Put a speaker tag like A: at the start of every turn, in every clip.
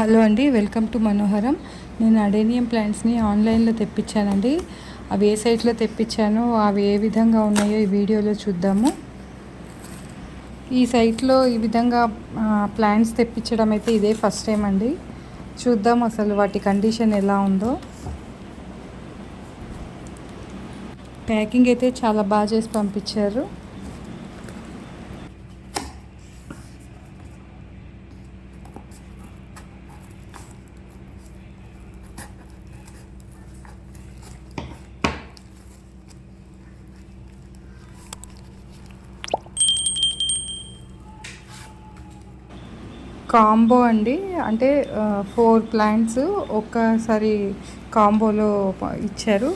A: Hello అండి welcome to మనోహరం. నేను అడేనియం ప్లాంట్స్ని ఆన్లైన్లో తెప్పించానండి. అవి ఏ సైట్లో తెప్పించానో అవి ఏ విధంగా ఉన్నాయో ఈ వీడియోలో చూద్దాము. ఈ సైట్లో ఈ విధంగా ప్లాంట్స్ తెప్పించడం అయితే ఇదే ఫస్ట్ టైం అండి. చూద్దాం అసలు వాటి కండిషన్ ఎలా ఉందో. ప్యాకింగ్ అయితే చాలా బాగా చేసి పంపించారు. కాంబో అండి. అంటే ఫోర్ ప్లాంట్స్ ఒక్కసారి కాంబోలో ఇచ్చారు.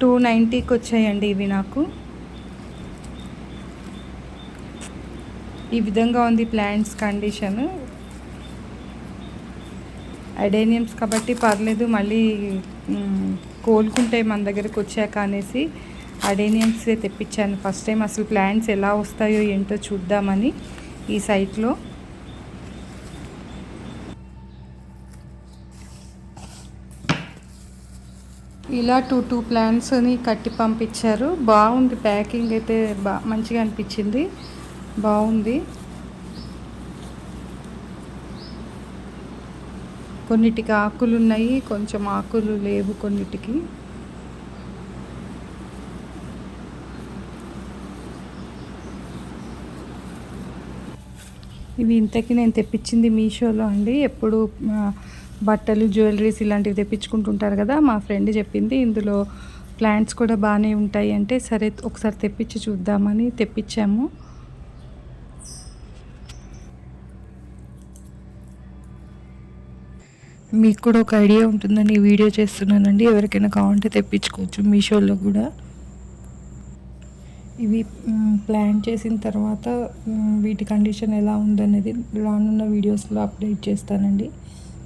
A: టూ నైంటీకి వచ్చాయండి ఇవి నాకు. ఈ విధంగా ఉంది ప్లాంట్స్ కండిషన్. అడేనియమ్స్ కాబట్టి పర్లేదు మళ్ళీ కోలుకుంటే మన దగ్గరికి వచ్చాక అనేసి అడేనియమ్సే తెప్పించాను. ఫస్ట్ టైం అసలు ప్లాంట్స్ ఎలా వస్తాయో ఏంటో చూద్దామని ఈ సైట్లో. ఇలా టూ టూ ప్లాంట్స్ని కట్టి పంపించారు. బాగుంది ప్యాకింగ్ అయితే బా మంచిగా అనిపించింది. బాగుంది. కొన్నిటికి ఆకులు ఉన్నాయి కొంచెం ఆకులు లేవు కొన్నిటికి. ఇవి ఇంతకీ నేను తెప్పించింది మీషోలో అండి. ఎప్పుడు బట్టలు జ్యువెలరీస్ ఇలాంటివి తెప్పించుకుంటుంటారు కదా మా ఫ్రెండ్ చెప్పింది. ఇందులో ప్లాంట్స్ కూడా బాగానే ఉంటాయి అంటే సరే ఒకసారి తెప్పించి చూద్దామని తెప్పించాము. మీకు కూడా ఒక ఐడియా ఉంటుందని వీడియో చేస్తున్నానండి. ఎవరికైనా కావాలంటే తెప్పించుకోవచ్చు మీషోలో కూడా. ఇవి ప్లాన్ చేసిన తర్వాత వీటి కండిషన్ ఎలా ఉందనేది రానున్న వీడియోస్లో అప్డేట్ చేస్తానండి.